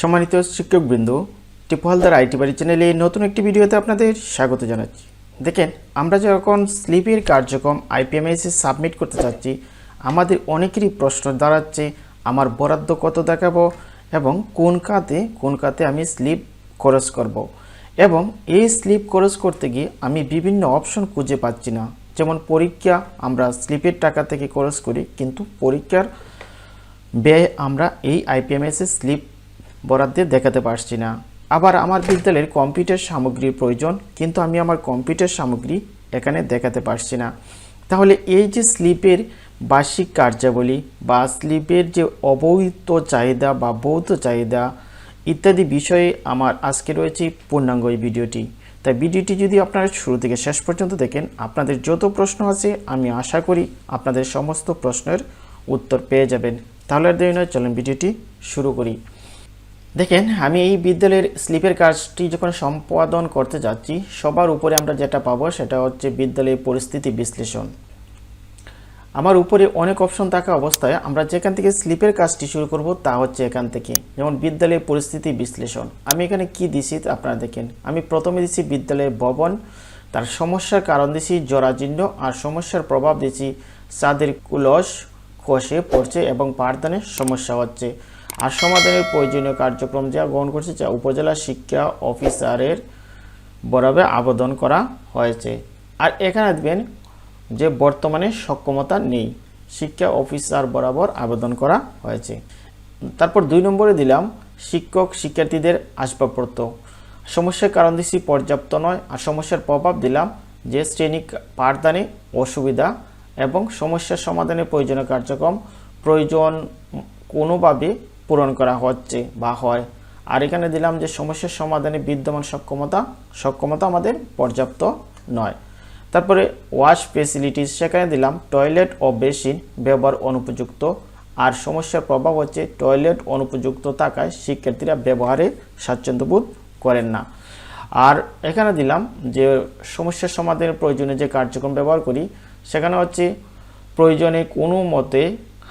সম্মানিত শিক্ষকবৃন্দ টিপহলদার আইটি বাড়ি চ্যানেলে নতুন একটি ভিডিওতে আপনাদের স্বাগত জানাচ্ছি দেখেন, আমরা যখন স্লিপের কার্যক্রম আইপিএমএসে সাবমিট করতে চাচ্ছি, আমাদের অনেকেরই প্রশ্ন দাঁড়াচ্ছে, আমার বরাদ্দ কত দেখাবো এবং কোন খাতে কোন খাতে আমি স্লিপ খরচ করব। এবং এই স্লিপ খরচ করতে গিয়ে আমি বিভিন্ন অপশন খুঁজে পাচ্ছি না যেমন পরীক্ষা, আমরা স্লিপের টাকা থেকে খরচ করি, কিন্তু পরীক্ষার ব্যয় আমরা এই আইপিএমএসের স্লিপ বরাদ্দে দেখাতে পারছি না। আবার আমার বিদ্যালয়ের কম্পিউটার সামগ্রীর প্রয়োজন, কিন্তু আমি আমার কম্পিউটার সামগ্রী এখানে দেখাতে পারছি না। তাহলে এই যে স্লিপের বার্ষিক কার্যাবলী বা স্লিপের যে অবৈধ চাহিদা বা বৌদ্ধ চাহিদা ইত্যাদি বিষয়ে আমার আজকে রয়েছে পূর্ণাঙ্গ এই ভিডিওটি। তাই ভিডিওটি যদি আপনারা শুরু থেকে শেষ পর্যন্ত দেখেন, আপনাদের যত প্রশ্ন আছে, আমি আশা করি আপনাদের সমস্ত প্রশ্নের উত্তর পেয়ে যাবেন। তাহলে আর দেরি নয়, চলুন ভিডিওটি শুরু করি। দেখেন, আমি এই বিদ্যালয়ের স্লিপের কাজটি যখন সম্পাদন করতে যাচ্ছি, সবার উপরে আমরা যেটা পাবো সেটা হচ্ছে বিদ্যালয়ের পরিস্থিতি বিশ্লেষণ। আমার উপরে অনেক অপশন থাকা অবস্থায় আমরা যেখান থেকে স্লিপের কাজটি শুরু করব তা হচ্ছে এখান থেকে। যেমন বিদ্যালয়ের পরিস্থিতি বিশ্লেষণ। আমি এখানে কি দিছি আপনারা দেখেন। আমি প্রথমে দিছি বিদ্যালয়ের ভবন, তার সমস্যার কারণ দিছি জরাজীর্ণ, আর সমস্যার প্রভাব দিছি চাঁদের কুলস খসে পড়ছে এবং পাঠদানের সমস্যা হচ্ছে। আর সমাধানের প্রয়োজনীয় কার্যক্রম যা গ্রহণ করছে যা উপজেলা শিক্ষা অফিসারের বরাবর আবেদন করা হয়েছে। আর এখানে দেখবেন যে বর্তমানে সক্ষমতা নেই। শিক্ষা অফিসার বরাবর আবেদন করা হয়েছে। তারপর দুই নম্বরে দিলাম, শিক্ষক শিক্ষার্থীদের আসবাবপত্র। সমস্যার কারণ দিচ্ছি পর্যাপ্ত নয়। আর সমস্যার প্রভাব দিলাম যে শ্রেণি পাঠদানে অসুবিধা এবং সমস্যার সমাধানের প্রয়োজনীয় কার্যক্রম প্রয়োজন কোনোভাবে পূরণ করা হচ্ছে বা হয়। আর এখানে দিলাম যে সমস্যার সমাধানে বিদ্যমান সক্ষমতা সক্ষমতা আমাদের পর্যাপ্ত নয়। তারপরে ওয়াশ ফেসিলিটিস সেখানে দিলাম টয়লেট ও বেসিন ব্যবহার অনুপযুক্ত। আর সমস্যার প্রভাব হচ্ছে টয়লেট অনুপযুক্ত থাকায় শিক্ষার্থীরা ব্যবহারে স্বাচ্ছন্দ্যবোধ করেন না। আর এখানে দিলাম যে সমস্যার সমাধানের প্রয়োজনে যে কার্যক্রম ব্যবহার করি, সেখানে হচ্ছে প্রয়োজনে কোনো মতে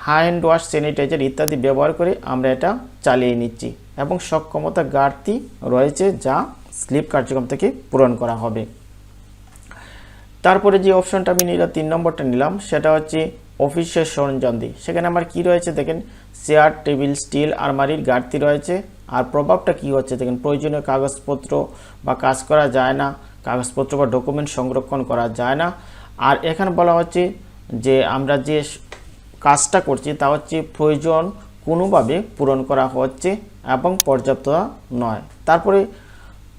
হ্যান্ড ওয়াশ স্যানিটাইজার ইত্যাদি ব্যবহার করে আমরা এটা চালিয়ে নিচ্ছি এবং সক্ষমতা ঘাটতি রয়েছে যা স্লিপ কার্যক্রম থেকে পূরণ করা হবে। তারপরে যে অপশনটা আমি নিলাম, তিন নম্বরটা নিলাম, সেটা হচ্ছে অফিসের সরঞ্জাম দিই সেখানে আমার কি রয়েছে দেখেন? চেয়ার টেবিল স্টিল আলমারির ঘাটতি রয়েছে। আর প্রভাবটা কি হচ্ছে দেখেন? প্রয়োজনীয় কাগজপত্র বা কাজ করা যায় না, কাগজপত্র বা ডকুমেন্ট সংরক্ষণ করা যায় না। আর এখানে বলা হচ্ছে যে আমরা যে কাজটা করছি, তা হচ্ছে প্রয়োজন কোনোভাবে পূরণ করা হচ্ছে এবং পর্যাপ্ত নয়। তারপরে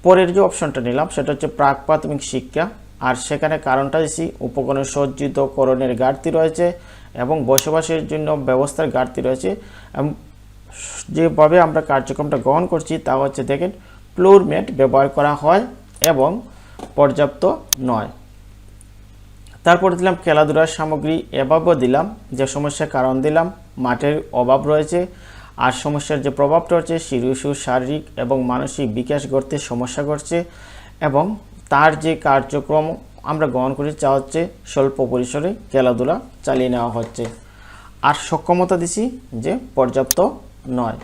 পরের যে অপশনটা নিলাম, সেটা হচ্ছে প্রাক প্রাথমিক শিক্ষা। আর সেখানে কারণটা দিচ্ছি উপকরণের সজ্জিতকরণের ঘাটতি রয়েছে এবং বসবাসের জন্য ব্যবস্থার ঘাটতি রয়েছে। যেভাবে আমরা কার্যক্রমটা গ্রহণ করছি, তা হচ্ছে দেখেন ফ্লোরমেট ব্যবহার করা হয় এবং পর্যাপ্ত নয়। তারপর দিলাম খেলাধুলার সামগ্রী এভাবেও দিলাম, যে সমস্যার কারণ দিলাম, মাঠের অভাব রয়েছে, আর সমস্যার যে প্রভাবটা হচ্ছে শিশু, শারীরিক এবং মানসিক বিকাশ করতে সমস্যা করছে এবং তার যে কার্যক্রম আমরা গ্রহণ করি তা হচ্ছে স্বল্প পরিসরে খেলাধুলা চালিয়ে নেওয়া হচ্ছে। আর সক্ষমতা দিছি যে পর্যাপ্ত নয়।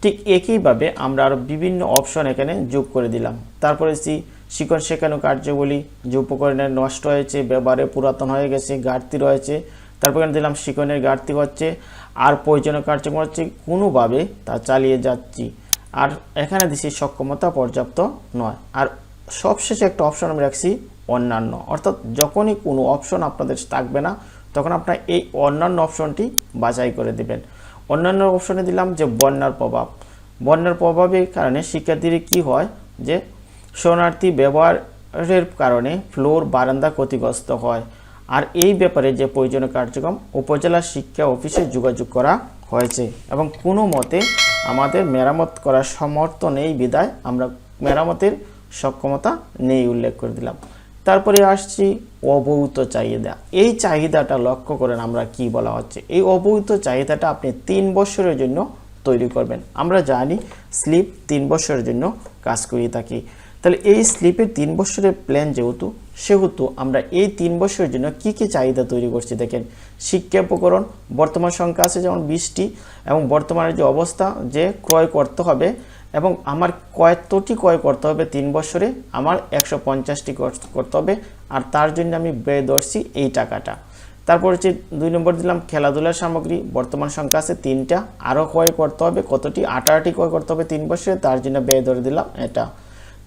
ঠিক একইভাবে আমরা আরও বিভিন্ন অপশন এখানে যোগ করে দিলাম। তারপরে সি শিকড় শেখানো কার্যগুলি যে উপকরণের নষ্ট হয়েছে, ব্যবহারে পুরাতন হয়ে গেছে, ঘাটতি রয়েছে, তারপর এখানে দিলাম শিকনের ঘাটতি হচ্ছে, আর প্রয়োজনীয় কার্যক্রম হচ্ছে কোনোভাবে তা চালিয়ে যাচ্ছি। আর এখানে দিছি সক্ষমতা পর্যাপ্ত নয়। আর সবশেষে একটা অপশন আমি রাখছি, অন্যান্য। অর্থাৎ যখনই কোনো অপশন আপনাদের থাকবে না, তখন আপনার এই অন্যান্য অপশনটি বাছাই করে দেবেন। অন্যান্য অপশনে দিলাম যে বন্যার প্রভাব। বন্যার প্রভাবের কারণে শিক্ষার্থীদের কি হয়? যে শরণার্থী ব্যবহারের কারণে ফ্লোর বারান্দা ক্ষতিগ্রস্ত হয়। আর এই ব্যাপারে যে প্রয়োজনীয় কার্যক্রম, উপজেলা শিক্ষা অফিসে যোগাযোগ করা হয়েছে এবং কোনো মতে আমাদের মেরামত করার সমর্থ নেই বিদায় আমরা মেরামতের সক্ষমতা নেই উল্লেখ করে দিলাম। তারপরে আসছি অবৈধ চাহিদা। এই চাহিদাটা লক্ষ্য করেন আমরা কি বলা হচ্ছে। এই অবৈধ চাহিদাটা আপনি তিন বছরের জন্য তৈরি করবেন। আমরা জানি স্লিপ তিন বছরের জন্য কাজ করিয়ে থাকি। তাহলে এই স্লিপের তিন বছরের প্ল্যান যেহেতু, সেহেতু আমরা এই তিন বছরের জন্য কি কি চাহিদা তৈরি করছি দেখেন। শিক্ষা উপকরণ, বর্তমান সংখ্যা আছে যেমন বিশটি এবং বর্তমানের যে অবস্থা যে ক্রয় করতে হবে এবং আমার কয়তটি ক্রয় করতে হবে তিন বছরে, আমার একশো পঞ্চাশটি করতে হবে আর তার জন্য আমি ব্যয় ধরছি এই টাকাটা। তারপর হচ্ছে দুই নম্বর দিলাম খেলাধুলার সামগ্রী, বর্তমান সংখ্যা আছে তিনটা, আরও ক্রয় করতে হবে, কতটি? আঠারোটি ক্রয় করতে হবে তিন বছরে, তার জন্য ব্যয় ধরে দিলাম এটা।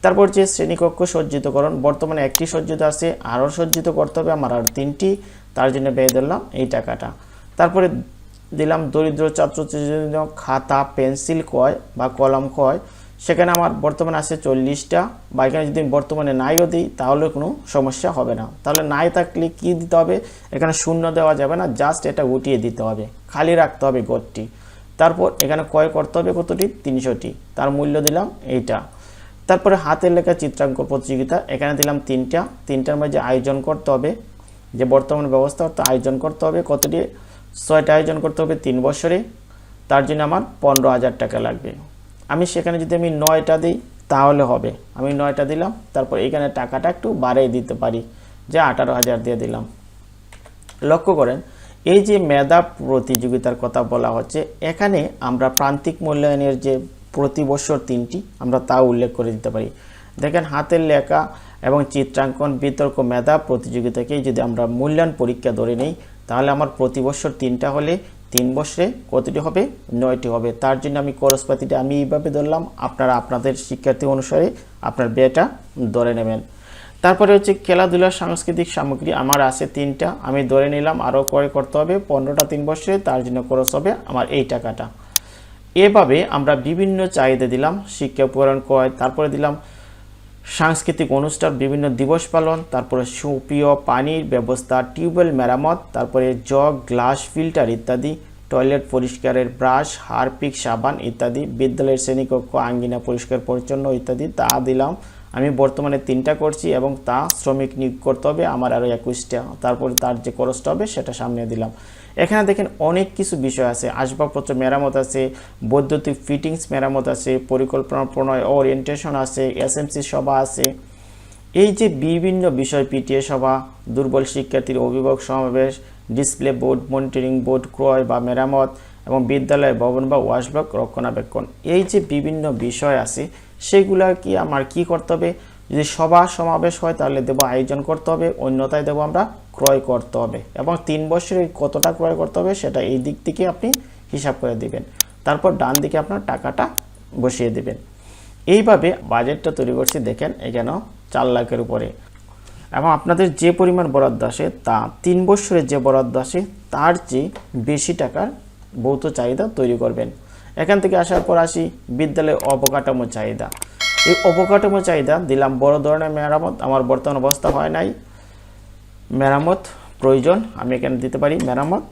তারপর যে শ্রেণীকক্ষ সজ্জিতকরণ, বর্তমানে একটি সজ্জিত আছে, আরও সজ্জিত করতে হবে, আমার আর তিনটি, তার জন্য ব্যয় ধরলাম এই টাকাটা। তারপরে দিলাম দরিদ্র ছাত্রছাত্রীদের জন্য খাতা, পেন্সিল, কয় বা কলম, কয়। সেখানে আমার বর্তমানে আছে চল্লিশটা, বা এখানে যদি বর্তমানে নাইও দিই, তাহলে কোনো সমস্যা হবে না। তাহলে নাই থাকলে কি দিতে হবে? এখানে শূন্য দেওয়া যাবে না, জাস্ট এটা উঠিয়ে দিতে হবে, খালি রাখতে হবে গড়টি তারপর এখানে ক্রয় করতে হবে কতটি? তিনশোটি। তার মূল্য দিলাম এইটা। তারপরে হাতের লেখা চিত্রাঙ্কন প্রতিযোগিতা, এখানে দিলাম তিনটা। তিনটার মাঝে আয়োজন করতে হবে। যে বর্তমান ব্যবস্থা অর্থ আয়োজন করতে হবে। কতটি? ছয়টা আয়োজন করতে হবে তিন বছরে। তার জন্য আমার পনেরো হাজার টাকা লাগবে। আমি সেখানে যদি আমি নয়টা দিই, তাহলে হবে। আমি নয়টা দিলাম, তারপর এখানে টাকাটা একটু বাড়িয়ে দিতে পারি। যে আঠারো হাজার দিয়ে দিলাম। লক্ষ্য করেন, এই যে মেধা প্রতিযোগিতার কথা বলা হচ্ছে, এখানে আমরা প্রান্তিক মূল্যায়নের যে প্রতি বছর তিনটি, আমরা তা উল্লেখ করে দিতে পারি। দেখেন, হাতের লেখা এবং চিত্রাঙ্কন, বিতর্ক, মেধা প্রতিযোগিতাকে যদি আমরা মূল্যায়ন পরীক্ষা ধরে নিই, তাহলে আমার প্রতি বছর তিনটা হলে তিন বছরে কতটি হবে? নয়টি হবে। তার জন্য আমি খরচপাতিটা আমি এইভাবে ধরলাম, আপনারা আপনাদের শিক্ষার্থী অনুসারে আপনার ব্যয়টা ধরে নেবেন। তারপরে হচ্ছে খেলাধুলার সাংস্কৃতিক সামগ্রী, আমার আছে তিনটা, আমি ধরে নিলাম, আরও ক্রয় করতে হবে, পনেরোটা তিন বছরে, তার জন্য খরচ হবে আমার এই টাকাটা। এভাবে আমরা বিভিন্ন চাহিদা দিলাম, শিক্ষা উপকরণ ক্রয়, তারপরে দিলাম সাংস্কৃতিক অনুষ্ঠান, বিভিন্ন দিবস পালন, তারপরে সুপ্রিয় পানির ব্যবস্থা, টিউবওয়েল মেরামত, তারপরে জগ, গ্লাস, ফিল্টার ইত্যাদি, টয়লেট পরিষ্কারের ব্রাশ, হারপিক, সাবান ইত্যাদি, বিদ্যালয়ের শ্রেণীকক্ষ, আঙ্গিনা পরিষ্কার, পরিচ্ছন্ন ইত্যাদি তা দিলাম। আমি বর্তমানে তিনটা করছি এবং তা শ্রমিক নিয়োগ করতে হবে, আমার আরও একুশটা, তারপরে তার যে খরচটা হবে সেটা সামনে দিলাম। এখানে দেখেন অনেক কিছু বিষয় আছে। আসবাবপত্র মেরামত আছে, বৈদ্যুতিক ফিটিংস মেরামত আছে, পরিকল্পনা প্রণয় ওরিয়েন্টেশন আছে এসএমসি সভা আছে। এই যে বিভিন্ন বিষয় পিটিএ সভা, দুর্বল শিক্ষার্থীর অভিভাবক সমাবেশ ডিসপ্লে বোর্ড মনিটরিং বোর্ড ক্রয় বা মেরামত এবং বিদ্যালয় ভবন বা ওয়াশব্লক রক্ষণাবেক্ষণ। এই যে বিভিন্ন বিষয় আছে, সেগুলা কি আমার কি করতে হবে? যদি সভা সমাবেশ হয় তাহলে দেবো আয়োজন করতে হবে, অন্যথায় দেবো আমরা ক্রয় করতে হবে এবং তিন বছরে কতটা ক্রয় করতে হবে সেটা এই দিক থেকে আপনি হিসাব করে দিবেন। তারপর ডান দিকে আপনার টাকাটা বসিয়ে দিবেন। এইভাবে বাজেটটা তৈরি করছি, দেখেন এখানেও চার লাখের উপরে। এবং আপনাদের যে পরিমাণ বরাদ্দ আসে তা, তিন বছরের যে বরাদ্দ আসে তার চেয়ে বেশি টাকার ভৌত চাহিদা তৈরি করবেন। এখান থেকে আসার পর আসি বিদ্যালয়ে অবকাঠামো চাহিদা। এই অবকাঠামো চাহিদা, দিলাম বড় ধরনের মেরামত, আমার বর্তমান অবস্থা হয় নাই। মেরামত, প্রয়োজন, আমি এখানে দিতে পারি মেরামত,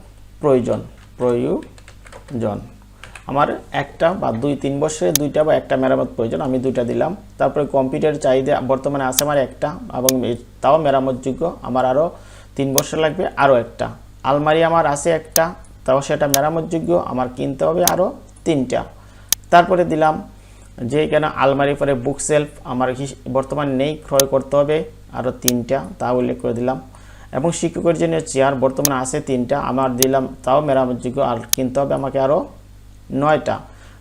প্রয়োজন প্রয়োজন। আমার একটা বা দুই তিন বছরে দুইটা বা একটা মেরামত প্রয়োজন, আমি দুইটা দিলাম। তারপরে কম্পিউটার চাহিদা বর্তমানে আছে আমার একটা এবং তাও মেরামতযোগ্য, আমার আরও তিন বছর লাগবে, আরও একটা। আলমারি আমার আছে একটা, তাও সেটা মেরামতযোগ্য, আমার কিনতে হবে আরও তিনটা। তারপরে দিলাম যে এখানে আলমারি পরে বুক সেলফ আমার বর্তমান নেই, ক্রয় করতে হবে আরও তিনটা, তা উল্লেখ করে দিলাম। এবং শিক্ষকের জন্য চেয়ার বর্তমানে আছে তিনটা। আমার দিলাম, তাও মেরামতযোগ্য আর কিনতে হবে আমাকে আরও নয়টা।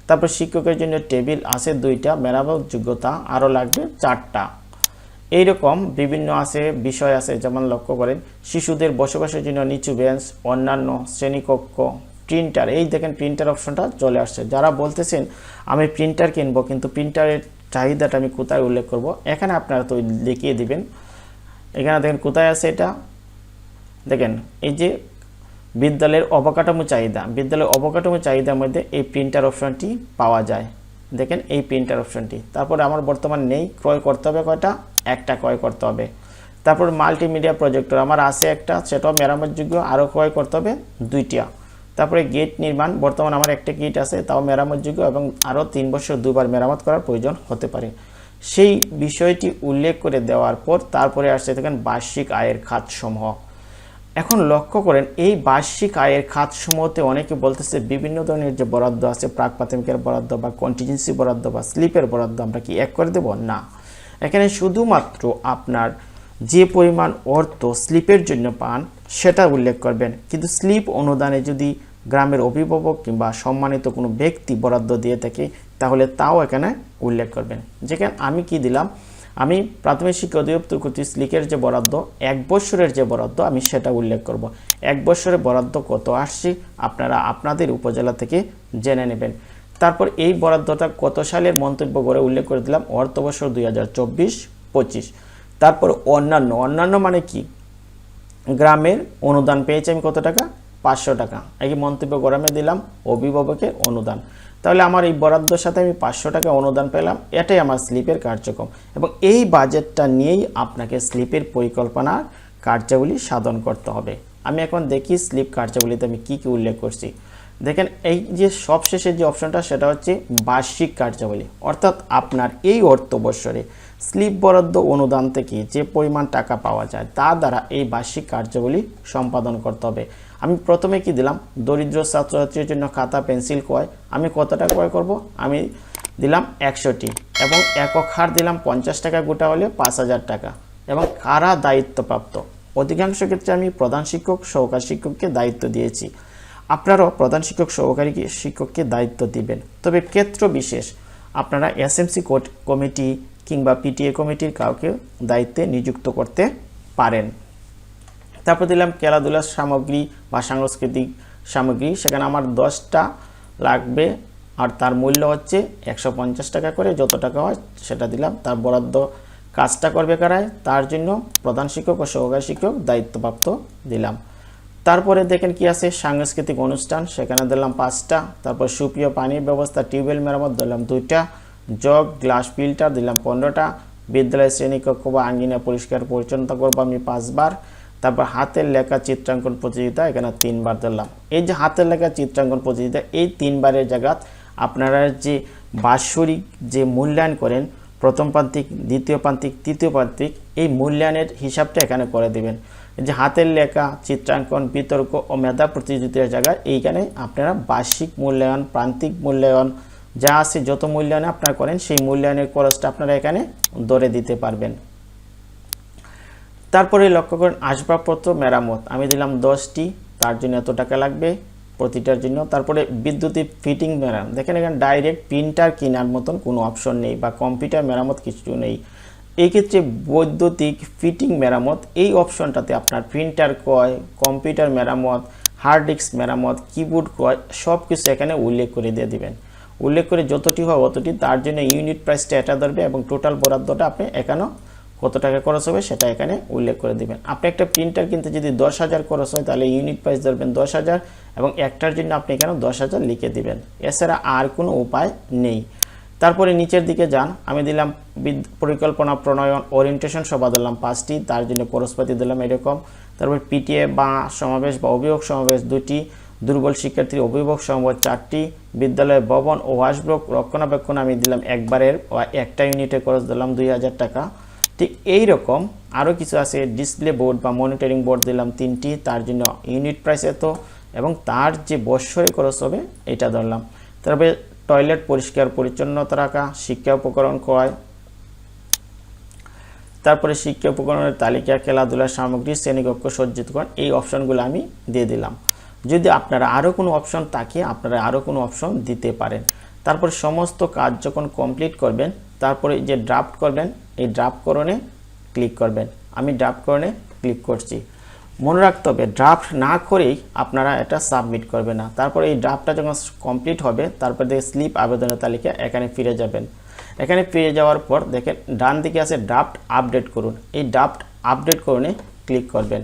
তারপর শিক্ষকের জন্য টেবিল আছে দুইটা মেরামতযোগ্যতা আরও লাগবে চারটা। এইরকম বিভিন্ন আছে, বিষয় আছে, যেমন লক্ষ্য করেন, শিশুদের বসবাসের জন্য নিচু বেঞ্চ, অন্যান্য শ্রেণীকক্ষ, প্রিন্টার। এই দেখেন প্রিন্টার অপশনটা চলে আসছে। যারা বলতেছেন, আমি প্রিন্টার কিনবো, কিন্তু প্রিন্টারের চাহিদাটা আমি কোথায় উল্লেখ করব? এখানে আপনারা তো লিখিয়ে দিবেন। এখানে দেখেন কোথায় আছে এটা? দেখেন, এই যে বিদ্যালয়ের অবকাঠামো চাহিদা, বিদ্যালয়ের অবকাঠামো চাহিদার মধ্যে এই প্রিন্টার অপশনটি পাওয়া যায়। দেখেন, এই প্রিন্টার অপশনটি তারপরে আমার বর্তমান নেই, ক্রয় করতে হবে কয়টা? একটা ক্রয় করতে হবে। তারপর মাল্টিমিডিয়া প্রজেক্টর আমার আছে একটা, সেটাও মেরামতযোগ্য, আরও ক্রয় করতে হবে দুইটা। তারপরে গেট নির্মাণ, বর্তমান আমার একটা গেট আছে, তাও মেরামতযোগ্য এবং আরও তিন বছর, দুবার মেরামত করার প্রয়োজন হতে পারে। সেই বিষয়টি উল্লেখ করে দেওয়ার পর, তারপরে আসছে দেখেন, বার্ষিক আয়ের খাতসমূহ। এখন লক্ষ্য করেন, এই বার্ষিক আয়ের খাতসমূহতে অনেকে বলতেছে বিভিন্ন ধরনের যে বরাদ্দ আছে প্রাক প্রাথমিকের বরাদ্দ বা কন্টিজেন্সি বরাদ্দ বা স্লিপের বরাদ্দ, আমরা কি এক করে দেব? না। এখানে শুধুমাত্র আপনার যে পরিমাণ অর্থ স্লিপের জন্য পান, সেটা উল্লেখ করবেন। কিন্তু স্লিপ অনুদানে যদি গ্রামের অভিভাবক কিংবা সম্মানিত কোনো ব্যক্তি বরাদ্দ দিয়ে থাকে, তাহলে তাও এখানে উল্লেখ করবেন। যেখানে আমি কি দিলাম? আমি প্রাথমিক শিক্ষা অধিদপ্তর কর্তৃক স্লিকের যে বরাদ্দ, এক বছরের যে বরাদ্দ, আমি সেটা উল্লেখ করব। এক বছরের বরাদ্দ কত আসছে, আপনারা আপনাদের উপজেলা থেকে জেনে নেবেন। তারপর এই বরাদ্দটা কত সালের মন্তব্য করে উল্লেখ করে দিলাম, অর্থ বছর দুই হাজার চব্বিশ, পঁচিশ। তারপর অন্যান্য অন্যান্য মানে কি? গ্রামের অনুদান পেয়েছি আমি কত টাকা? পাঁচশো টাকা। এই মন্তব্য গ্রামে দিলাম, অভিভাবকের অনুদান। তাহলে আমার এই বরাদ্দর সাথে আমি পাঁচশো টাকা অনুদান পেলাম। এটাই আমার স্লিপের কার্যক্রম। এবং এই বাজেটটা নিয়েই আপনাকে স্লিপের পরিকল্পনার কার্যাবলী সাধন করতে হবে। আমি এখন দেখি স্লিপ কার্যাবলীতে আমি কি কি উল্লেখ করছি। দেখেন, এই যে সবশেষের যে অপশনটা, সেটা হচ্ছে বার্ষিক কার্যাবলী। অর্থাৎ আপনার এই অর্থ বৎসরে স্লিপ বরাদ্দ অনুদান থেকে যে পরিমাণ টাকা পাওয়া যায়, তা দ্বারা এই বার্ষিক কার্যাবলী সম্পাদন করতে হবে। আমি প্রথমে কি দিলাম? দরিদ্র ছাত্রছাত্রীর জন্য খাতা, পেন্সিল ক্রয়। আমি কতটা ক্রয় করব? আমি দিলাম একশোটি এবং একক হার দিলাম পঞ্চাশ টাকা, গোটা হলে পাঁচ হাজার টাকা। এবং কারা দায়িত্বপ্রাপ্ত? অধিকাংশ ক্ষেত্রে আমি প্রধান শিক্ষক, সহকারী শিক্ষককে দায়িত্ব দিয়েছি। আপনারাও প্রধান শিক্ষক, সহকারী শিক্ষককে দায়িত্ব দিবেন। তবে ক্ষেত্র বিশেষ, আপনারা এসএমসি কোর্ট কমিটি কিংবা পিটিএ কমিটির কাউকে দায়িত্বে নিযুক্ত করতে পারেন। তারপর দিলাম খেলাধুলার সামগ্রী বা সাংস্কৃতিক সামগ্রী। সেখানে আমার দশটা লাগবে আর তার মূল্য হচ্ছে একশো পঞ্চাশ টাকা করে। যত টাকা হয় সেটা দিলাম। তার বরাদ্দ কাজটা করবে কারায় তার জন্য প্রধান শিক্ষক ও সহকারী শিক্ষক দায়িত্বপ্রাপ্ত দিলাম। তারপরে দেখেন কি আছে? সাংস্কৃতিক অনুষ্ঠান। সেখানে দিলাম পাঁচটা। তারপর সুপ্রিয় পানির ব্যবস্থা, টিউবওয়েল মেরামত দিলাম দুইটা। জগ, গ্লাস ফিল্টার দিলাম পনেরোটা। বিদ্যালয় শ্রেণীকক্ষ বা আঙ্গিনা পরিষ্কার পরিচ্ছন্নতা করব আমি পাঁচবার। তারপর হাতের লেখা চিত্রাঙ্কন প্রতিযোগিতা, এখানে তিনবার দিলাম এই যে হাতের লেখা চিত্রাঙ্কন প্রতিযোগিতা, এই তিনবারের জায়গাত আপনারা যে বাৎসরিক যে মূল্যায়ন করেন, প্রথম প্রান্তিক, দ্বিতীয় প্রান্তিক, তৃতীয় প্রান্তিক, এই মূল্যায়নের হিসাবটা এখানে করে দেবেন। যে হাতের লেখা চিত্রাঙ্কন, বিতর্ক ও মেধা প্রতিযোগিতার জায়গায় এইখানে আপনারা বার্ষিক মূল্যায়ন, প্রান্তিক মূল্যায়ন, যা আছে যত মূল্যায়ন আপনারা করেন, সেই মূল্যায়নের খরচটা আপনারা এখানে ধরে দিতে পারবেন। তারপরে লক্ষ্য করেন, আসবাবপত্র, মেরামত। আমি দিলাম দশটি, তার জন্য এত টাকা লাগবে, প্রতিটার জন্য। তারপরে বিদ্যুতিক ফিটিং মেরামত দেখেন এখানে ডাইরেক্ট প্রিন্টার কেনার মতন কোনো অপশন নেই বা কম্পিউটার মেরামত কিছু নেই। এই ক্ষেত্রে বৈদ্যুতিক ফিটিং মেরামত, এই অপশনটাতে আপনার প্রিন্টার ক্রয় কম্পিউটার মেরামত হার্ড ডিস্ক মেরামত কিবোর্ড ক্রয় সব কিছু এখানে উল্লেখ করে দিয়ে দিবেন। উল্লেখ করে যতটি হয় অতটি, তার জন্য ইউনিট প্রাইসটা এটা ধরবে এবং টোটাল বরাদ্দটা আপনি এখানেও কত টাকা খরচ হবে সেটা এখানে উল্লেখ করে দিবেন। আপনি একটা প্রিন্টার কিনতে যদি দশ হাজার খরচ হয়, তাহলে ইউনিট প্রাইস ধরবেন দশ হাজার এবং একটার জন্য আপনি এখানে দশ হাজার লিখে দিবেন। এছাড়া আর কোনো উপায় নেই। তারপরে নিচের দিকে যান। আমি দিলাম পরিকল্পনা, প্রণয়ন ওরিয়েন্টেশন সভা দিলাম পাঁচটি। তার জন্য খরচপাতি দিলাম এরকম। তারপর পিটিএ বা সমাবেশ বা অভিভাবক সমাবেশ দুটি। দুর্বল শিক্ষার্থীর অভিভাবক সমাবেশ চারটি। বিদ্যালয় ভবন ও ওয়াশব্লক রক্ষণাবেক্ষণ আমি দিলাম একবারের বা একটা ইউনিটে খরচ দিলাম দুই হাজার টাকা। ঠিক এই রকম আরও কিছু আছে ডিসপ্লে বোর্ড বা মনিটরিং বোর্ড দিলাম তিনটি, তার জন্য ইউনিট প্রাইস এত এবং তার যে বৎসরে খরচ হবে এটা ধরলাম। তারপরে টয়লেট পরিষ্কার পরিচ্ছন্নতা রাখা, শিক্ষা উপকরণ ক্রয়। তারপরে শিক্ষা উপকরণের তালিকা, খেলাধুলার সামগ্রী, শ্রেণীকক্ষ সজ্জিতকরণ এই অপশনগুলো আমি দিয়ে দিলাম। যদি আপনারা আরও কোনো অপশন থাকে, আপনারা আরও কোনো অপশন দিতে পারেন। তারপর সমস্ত কাজ যখন কমপ্লিট করবেন, তারপরে যে ড্রাফট করবেন এই ড্রাফটকরণে ক্লিক করবেন। আমি ড্রাফটকরণে ক্লিক করছি। মনে রাখতে হবে ড্রাফট না করেই আপনারা এটা সাবমিট করবে না। তারপরে এই ড্রাফটটা যখন কমপ্লিট হবে, তারপরে দেখে স্লিপ আবেদনের তালিকা এখানে ফিরে যাবেন। এখানে ফিরে যাওয়ার পর দেখেন, ডান দিকে আছে ড্রাফট আপডেট করুন। এই ড্রাফট আপডেট করণে ক্লিক করবেন।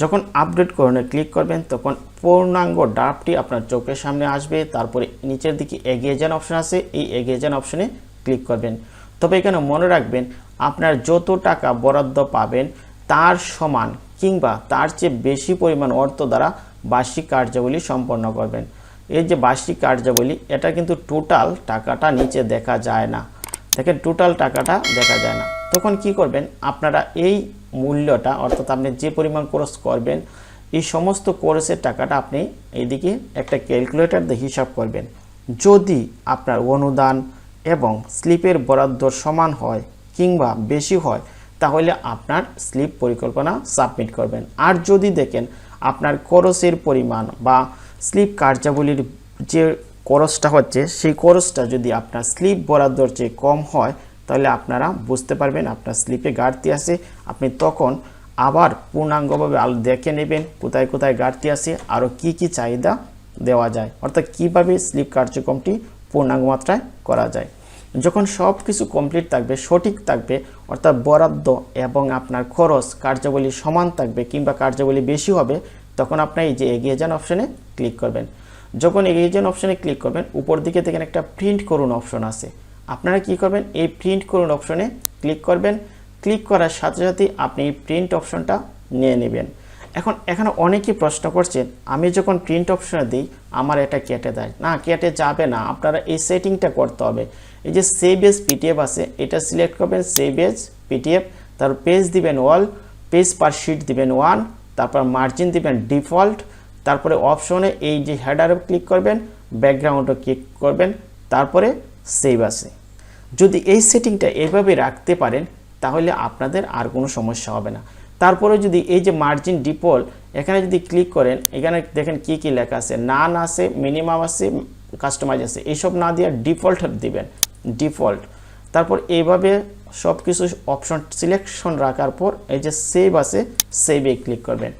যখন আপডেট করণে ক্লিক করবেন, তখন পূর্ণাঙ্গ ড্রাফটটি আপনার চোখের সামনে আসবে। তারপরে নিচের দিকে এগিয়ে যান অপশন আছে। এই এগিয়ে যান অপশনে ক্লিক করবেন। তবে এখানে মনে রাখবেন, আপনার যত টাকা বরাদ্দ পাবেন, তার সমান কিংবা তার চেয়ে বেশি পরিমাণ অর্থ দ্বারা বার্ষিক কার্যাবলী সম্পন্ন করবেন। এই যে বার্ষিক কার্যাবলী, এটা কিন্তু টোটাল টাকাটা নিচে দেখা যায় না। দেখেন, টোটাল টাকাটা দেখা যায় না। তখন কি করবেন, আপনারা এই মূল্যটা, অর্থাৎ আপনি যে পরিমাণ খরচ করবেন, এই সমস্ত কোর্সের টাকাটা আপনি এইদিকে একটা ক্যালকুলেটর দিয়ে হিসাব করবেন। যদি আপনার অনুদান এবং স্লিপের বরাদ্দ সমান হয় কিংবা বেশি হয়, তাহলে আপনার স্লিপ পরিকল্পনা সাবমিট করবেন। আর যদি দেখেন আপনার খরচের পরিমাণ বা স্লিপ কার্যাবলীর যে খরচটা হচ্ছে, সেই খরচটা যদি আপনার স্লিপ বরাদ্দর চেয়ে কম হয়, তাহলে আপনারা বুঝতে পারবেন আপনার স্লিপে ঘাটতি আছে। আপনি তখন আবার পূর্ণাঙ্গভাবে দেখে নেবেন কোথায় কোথায় ঘাটতি আছে, আরও কি কি চাহিদা দেওয়া যায়। অর্থাৎ কীভাবে স্লিপ কার্যক্রমটি পূর্ণাঙ্গ মাত্রায় করা যায়। যখন সব কিছু কমপ্লিট থাকবে, সঠিক থাকবে, অর্থাৎ বরাদ্দ এবং আপনার খরচ কার্যাবলী সমান থাকবে কিংবা কার্যাবলী বেশি হবে, তখন আপনার এই যে এগিয়ে যান অপশানে ক্লিক করবেন। যখন এগিয়ে যান অপশানে ক্লিক করবেন, উপর দিকে দেখেন একটা প্রিন্ট করুন অপশন আছে। আপনারা কি করবেন? এই প্রিন্ট করুন অপশনে ক্লিক করবেন। ক্লিক করার সাথে সাথে আপনি এই প্রিন্ট অপশনটা নিয়ে নেবেন। এখন, এখানে অনেকেই প্রশ্ন করছেন আমি যখন প্রিন্ট অপশনে দিই, আমার এটা কেটে দেয়। না, কেটে যাবে না, আপনারা এই সেটিংটা করতে হবে। এই যে সেভ এজ পিটিএফ আছে, এটা সিলেক্ট করবেন সেভ এজ পিটিএফ তারপর পেজ দিবেন অল পেজ পার শিট দিবেন ওয়ান তারপর মার্জিন দিবেন ডিফল্ট তারপরে অপশনে এই যে হেডারে ক্লিক করবেন ব্যাকগ্রাউন্ডে ক্লিক করবেন, তারপরে সেভ আছে। যদি এই সেটিংটা এভাবে রাখতে পারেন, তাহলে আপনাদের আর কোনো সমস্যা হবে না। তারপরে যদি এই যে মার্জিন ডিপল এখানে যদি ক্লিক করেন, এখানে দেখেন কি কি লেখা আছে? নান আছে মিনিমাম আছে কাস্টমাইজ আছে। এইসব না দিয়ে ডিফল্ট দিবেন। ডিফল্ট তারপর এইভাবে সব কিছু অপশন সিলেকশন রাখার পর এই যে সেভ আছে সেভে ক্লিক করবেন।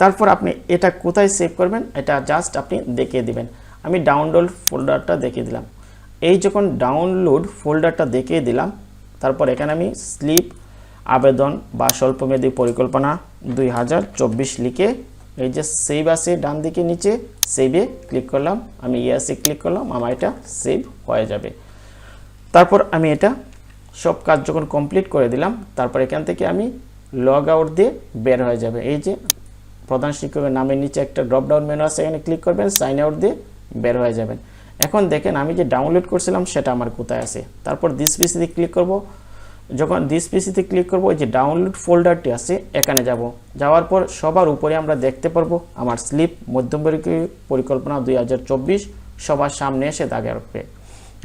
তারপর আপনি এটা কোথায় সেভ করবেন? এটা জাস্ট আপনি দেখিয়ে দিবেন। আমি ডাউনলোড ফোল্ডারটা দেখিয়ে দিলাম। এই যখন ডাউনলোড ফোল্ডারটা দেখিয়ে দিলাম, তারপর এখানে আমি স্লিপ আবেদন বা স্বল্পমেয়াদী পরিকল্পনা দুই হাজার চব্বিশ লিখে এই যে সেভ আছে ডান দিকে নিচে সেভে ক্লিক করলাম, আমি ইয়াসে ক্লিক করলাম, আমার এটা সেভ হয়ে যাবে। তারপর আমি এটা সব কাজ যখন কমপ্লিট করে দিলাম, তারপর এখান থেকে আমি লগ আউট দিয়ে বের হয়ে যাবে। এই যে প্রধান শিক্ষকের নামের নিচে একটা ড্রপ ডাউন মেনু আছে, এখানে ক্লিক করবেন সাইন আউট দিয়ে বের হয়ে যাবেন। এখন দেখেন আমি যে ডাউনলোড করছিলাম, সেটা আমার কোথায় আছে? তারপর দিস পিসিতে ক্লিক করব যখন দিস পিসিতে ক্লিক করব, ওই যে ডাউনলোড ফোল্ডারটি আছে, এখানে যাব। যাওয়ার পর সবার উপরে আমরা দেখতে পারব আমার স্লিপ মধ্যমবর্গী পরিকল্পনা দুই হাজার চব্বিশ, সবার সামনে এসে রাখবে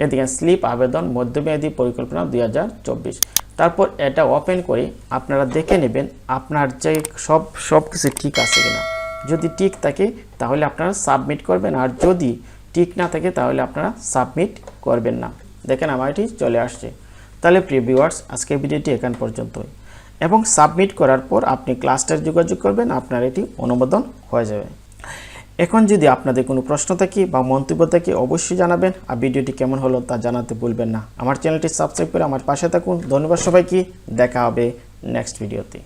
এদিকে স্লিপ আবেদন, মধ্যমেয়াদী পরিকল্পনা দুই হাজার চব্বিশ। তারপর এটা ওপেন করে আপনারা দেখে নেবেন আপনার যে সব সব কিছু ঠিক আছে কিনা। যদি ঠিক থাকে, তাহলে আপনারা সাবমিট করবেন, আর যদি ঠিক না থাকে, তাহলে আপনারা সাবমিট করবেন না। দেখেন, আমার এটি চলে আসছে। তাহলে প্রিয় ভিউয়ার্স, আজকের ভিডিওটি এখান পর্যন্তই। এবং সাবমিট করার পর আপনি ক্লাস্টার যোগাযোগ করবেন, আপনার এটি অনুমোদন হয়ে যাবে। এখন যদি আপনাদের কোনো প্রশ্ন থাকে বা মন্তব্য থাকে, অবশ্যই জানাবেন। আর ভিডিওটি কেমন হলো তা জানাতে ভুলবেন না। আমার চ্যানেলটি সাবস্ক্রাইব করে আমার পাশে থাকুন। ধন্যবাদ সবাইকে। দেখা হবে নেক্সট ভিডিওতে।